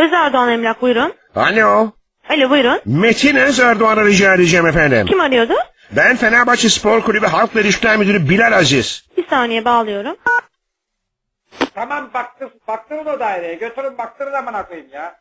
Özerdoğan Emlak buyurun. Alo. Alo buyurun. Metin Özerdoğan'ı rica edeceğim efendim. Kim arıyordu? Ben Fenerbahçe Spor Kulübü Halkla İlişkiler Müdürü Bilal Aziz. Bir saniye bağlıyorum. Tamam baktır, baktırın o daireye. Götürün baktırın amına koyayım ya.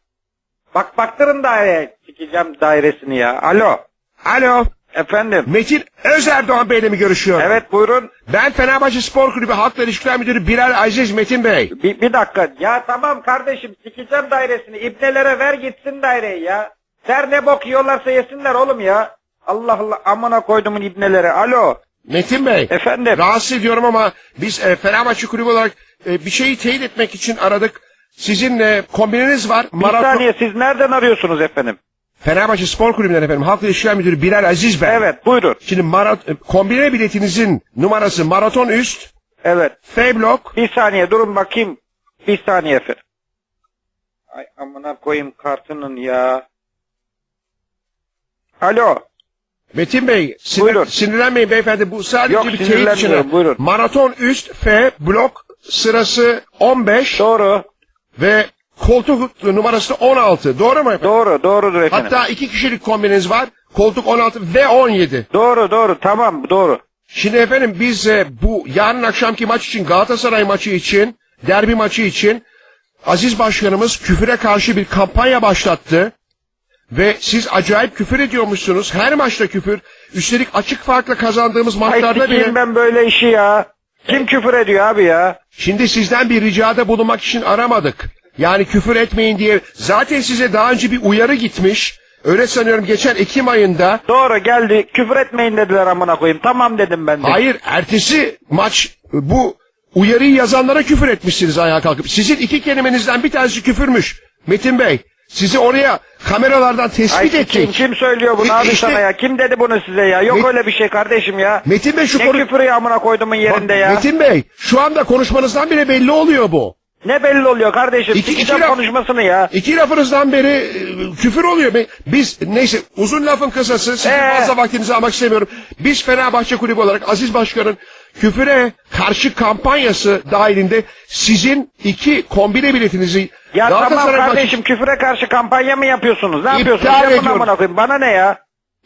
Bak baktırın daireye. Sikeceğim dairesini ya. Alo. Alo. Efendim. Metin Özerdoğan Bey'le mi görüşüyorum? Evet buyurun. Ben Fenerbahçe Spor Kulübü Halkla İlişkiler Müdürü Bilal Aziz Metin Bey. Bir, bir dakika. Ya tamam kardeşim sikeceğim dairesini. İbnelere ver gitsin daireyi ya. Ser ne bok yiyorlarsa yesinler oğlum ya. Allah Allah amına koydumun ibneleri. Alo. Metin Bey. Efendim. Rahatsız ediyorum ama biz e, Fenerbahçe Kulübü olarak e, bir şeyi teyit etmek için aradık. Sizin e, kombineniz var. Bir saniye siz nereden arıyorsunuz efendim? Fenerbahçe Spor Kulübü'nden efendim. Halkla İlişkiler Müdürü Bilal Aziz Bey. Evet buyurun. Şimdi marat e, kombine biletinizin numarası maraton üst Evet. F blok Bir saniye durun bakayım. Bir saniye efendim. Ay amına koyayım kartının ya. Alo. Metin Bey sinir, Buyurun. sinirlenmeyin beyefendi bu sadece Yok, bir teyit için. buyurun. Maraton üst F blok sırası 15 Doğru. ve koltuk numarası 16 doğru mu efendim? Doğru. Doğrudur efendim. Hatta iki kişilik kombineniz var koltuk 16 ve 17. Doğru doğru tamam doğru. Şimdi efendim biz e, bu yarın akşamki maç için Galatasaray maçı için derbi maçı için Aziz Başkanımız küfüre karşı bir kampanya başlattı. Ve siz acayip küfür ediyormuşsunuz. Her maçta küfür. Üstelik açık farkla kazandığımız Ay maçlarda sikeyim bile. ben böyle işi ya. Kim küfür ediyor abi ya? Şimdi sizden bir ricada bulunmak için aramadık. Yani küfür etmeyin diye. Zaten size daha önce bir uyarı gitmiş. Öyle sanıyorum geçen Ekim ayında. Doğru geldi. Küfür etmeyin dediler amına koyayım. Tamam dedim ben de. Hayır ertesi maç bu uyarıyı yazanlara küfür etmişsiniz ayağa kalkıp. Sizin iki kelimenizden bir tanesi küfürmüş. Metin Bey sizi oraya kameralardan Ay tespit sikeyim, ettik. kim söylüyor bunu E, abi işte- sana ya? Kim dedi bunu size ya? Yok Met- öyle bir şey kardeşim ya. Metin Bey şu Ne konu... küfürü amına koydumun yerinde ya? Metin Bey şu anda konuşmanızdan bile belli oluyor bu. Ne belli oluyor kardeşim? İki- iki laf- konuşmasını ya. İki lafınızdan beri e, küfür oluyor. Be- Biz neyse uzun lafın kısası sizin Ee? fazla vaktinizi almak istemiyorum. Biz Fenerbahçe Kulübü olarak Aziz Başkan'ın küfüre karşı kampanyası dahilinde sizin iki kombine biletinizi Ya tamam kardeşim küfüre karşı kampanya mı yapıyorsunuz? Ne yapıyorsunuz? Yapın amına koyayım. Bana ne ya?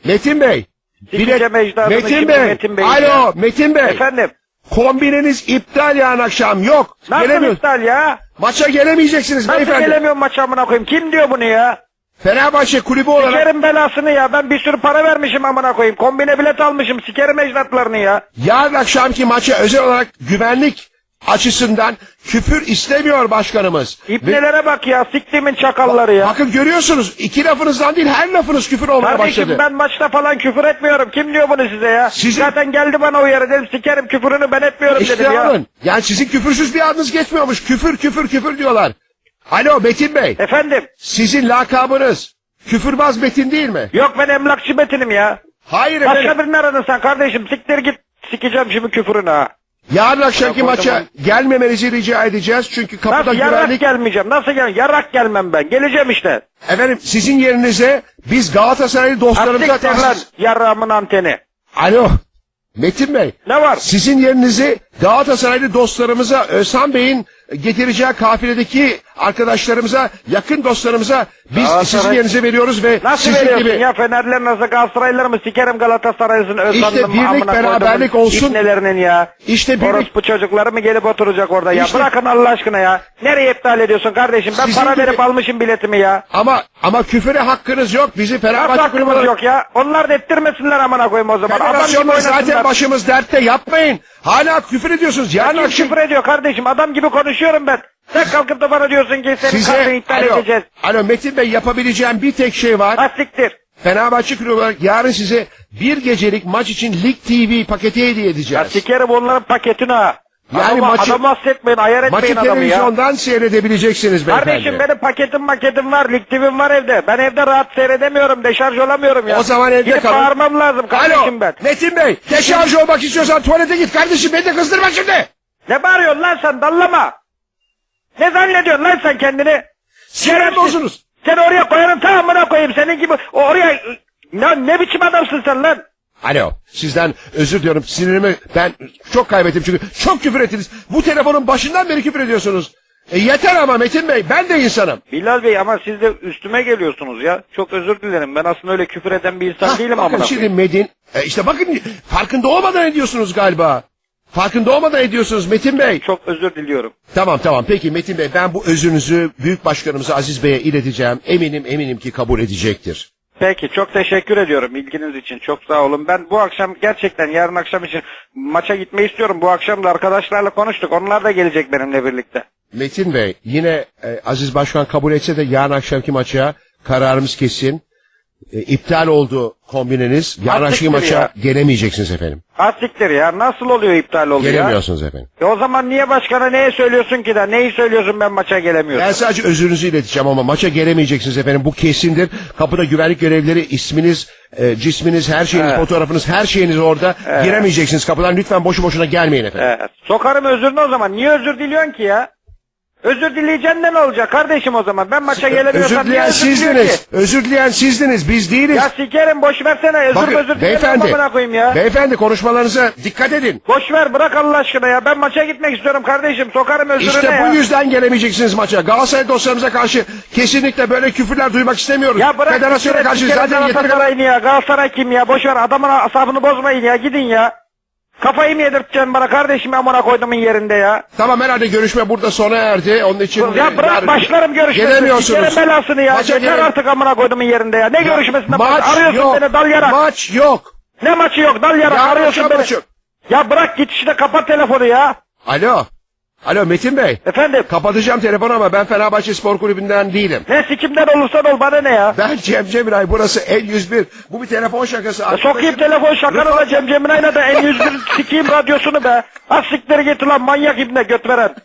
Metin Bey. Ecdadını Metin şimdi Bey. Metin Bey Alo ya. Metin Bey. Efendim? Kombineniz iptal yarın akşam yok. Nasıl Gelemiyor- iptal ya? Maça gelemeyeceksiniz Nasıl beyefendi. gelemiyorum maça amına koyayım? Kim diyor bunu ya? Fenerbahçe Kulübü olarak Sikerim belasını ya. Ben bir sürü para vermişim amına koyayım. Kombine bilet almışım. Sikerim ecdatlarını ya. yarın akşamki maça özel olarak güvenlik açısından küfür istemiyor başkanımız. İpnelere bak ya. Siktimin çakalları ya. Bakın görüyorsunuz iki lafınızdan değil her lafınız küfür olmaya Kardeşim başladı. ben maçta falan küfür etmiyorum. Kim diyor bunu size ya? Sizin- Zaten geldi bana uyarı dedim sikerim küfürünü ben etmiyorum İşte dedim ya. alın. Yani sizin küfürsüz bir adınız geçmiyormuş. Küfür küfür küfür diyorlar. Alo Metin Bey. Efendim? Sizin lakabınız küfürbaz Metin değil mi? Yok ben emlakçı Metin'im ya. Hayır Başka efendim. birini aradın sen kardeşim. Siktir git. Sikeceğim şimdi küfürünü ha. Yarın akşamki Bana maça koydum. gelmemenizi rica edeceğiz. Çünkü kapıda Nasıl yarak güvenlik... gelmeyeceğim? Nasıl gel? Yarak gelmem ben. Geleceğim işte. Efendim sizin yerinize biz Galatasaraylı dostlarımıza... Asiktir lan yarrağımın anteni. Alo. Metin Bey. Ne var? Sizin yerinizi Galatasaraylı dostlarımıza Özhan Bey'in getireceği kafiledeki arkadaşlarımıza, yakın dostlarımıza biz Galatasaray- sizin yerinize veriyoruz ve Nasıl sizin veriyorsun gibi ya Fenerler nasıl Galatasaraylılar mı sikerim Galatasaray'sın Özkan'ın birlik, beraberlik olsun. İpnelerinin ya. İşte birlik- Orospu çocukları mı gelip oturacak orada ya? İşte- Bırakın Allah aşkına ya. Nereye iptal ediyorsun kardeşim? Ben Sizin para gibi- verip almışım biletimi ya. ama ama küfüre hakkınız yok. Bizi Fenerbahçe kulübü olarak- yok ya? Onlar da ettirmesinler amına koyayım o zaman. Federasyonla zaten başımız dertte yapmayın. Hala küfür ediyorsunuz. Yarın Kim akşam küfür ediyor kardeşim? Adam gibi konuşuyorum ben. Sen kalkıp da bana diyorsun ki senin kartını size iptal alo, edeceğiz. alo Metin Bey yapabileceğim bir tek şey var. Ha siktir. Fenerbahçe kulübü olarak yarın size bir gecelik maç için Lig TV paketi hediye Ya edeceğiz. sikerim onların paketini ha. Yani adamı, maçı- adamı hasretmeyin, ayar Maçı etmeyin adamı ya. televizyondan seyredebileceksiniz beyefendi. Kardeşim benim paketim maketim var, lig TV'm var evde. Ben evde rahat seyredemiyorum, deşarj olamıyorum ya. O zaman evde Gidip kalın. bağırmam lazım kardeşim Alo ben. Metin Bey deşarj olmak istiyorsan tuvalete git kardeşim beni de kızdırma şimdi. Ne bağırıyorsun lan sen dallama. Ne zannediyorsun lan sen kendini? Sinir Şerefsiz. bozunuz. Seni oraya koyanın tamamına koyayım. Senin gibi oraya... Ne, ne biçim adamsın sen lan? Alo sizden özür diliyorum sinirimi ben çok kaybettim çünkü çok küfür ettiniz. Bu telefonun başından beri küfür ediyorsunuz. E yeter ama Metin Bey ben de insanım. Bilal Bey ama siz de üstüme geliyorsunuz ya. Çok özür dilerim. Ben aslında öyle küfür eden bir insan Hah, değilim bakın amına şimdi. Medin e işte bakın farkında olmadan ediyorsunuz galiba. Farkında olmadan ediyorsunuz Metin Bey. Çok özür diliyorum. Tamam tamam peki Metin Bey ben bu özünüzü Büyük Başkanımıza Aziz Bey'e ileteceğim. Eminim eminim ki kabul edecektir. Peki çok teşekkür ediyorum ilginiz için. Çok sağ olun. Ben bu akşam gerçekten yarın akşam için maça gitmeyi istiyorum. Bu akşam da arkadaşlarla konuştuk. Onlar da gelecek benimle birlikte. Metin Bey yine e, Aziz Başkan kabul etse de yarın akşamki maça kararımız kesin. E, iptal oldu kombineniz. Yarın Artık akşamki maça ya. gelemeyeceksiniz efendim. Asiktir ya. Nasıl oluyor iptal oldu ya? Gelemiyorsunuz efendim. E o zaman niye başkana neye söylüyorsun ki de? Neyi söylüyorsun ben maça gelemiyorum? Ben sadece özürünüzü ileteceğim ama maça gelemeyeceksiniz efendim. Bu kesindir. Kapıda güvenlik görevlileri isminiz, e, cisminiz, her şeyiniz, Evet. fotoğrafınız, her şeyiniz orada. Giremeyeceksiniz kapıdan. Lütfen boşu boşuna gelmeyin efendim. Evet. Sokarım özrünü o zaman. Niye özür diliyorsun ki ya? Özür dileyeceksin de ne olacak kardeşim o zaman? Ben maça gelemiyorsam Özür niye dileyen özür diliyorsun ki? sizdiniz. Özür dileyen sizdiniz. Biz değiliz. Ya sikerim boş versene. Özür Bakın özür dileyemem beyefendi, amına koyayım ya. beyefendi konuşmalarınıza dikkat edin. Boş ver bırak Allah aşkına ya. Ben maça gitmek istiyorum kardeşim. Sokarım özrüne İşte ya. bu yüzden gelemeyeceksiniz maça. Galatasaray dostlarımıza karşı kesinlikle böyle küfürler duymak istemiyoruz. Ya bırak Federasyona sikerim, karşı sikerim zaten yeteri kadar... Galatasaray'ını ya. Galatasaray kim ya? Boş ver adamın asabını bozmayın ya. Gidin ya. Kafayı mı yedirteceksin bana kardeşim amına koyduğumun yerinde ya? Tamam herhalde görüşme burada sona erdi. Onun için... Ya bırak Yarın- başlarım görüşmesine. Gelemiyorsunuz. Sikerim belasını ya. Maça Yeter gelin- artık amına koyduğumun yerinde ya. Ne görüşmesine bak. Maç Arıyorsun yok. beni dal yarak. Maç yok. Ne maçı yok dal yarak. Yarın Arıyorsun beni. maçı. Ya bırak git işte kapat telefonu ya. Alo. Alo Metin Bey. Efendim. Kapatacağım telefonu ama ben Fenerbahçe Spor Kulübü'nden değilim. Ne sikimden olursan ol bana ne ya? Ben Cem Cemiray burası El101. Bu bir telefon şakası. Ya Sokayım telefon şakanı da Cem Cemila'yla da en yüz bir sikeyim radyosunu be. Az siktir git lan manyak ibne göt veren.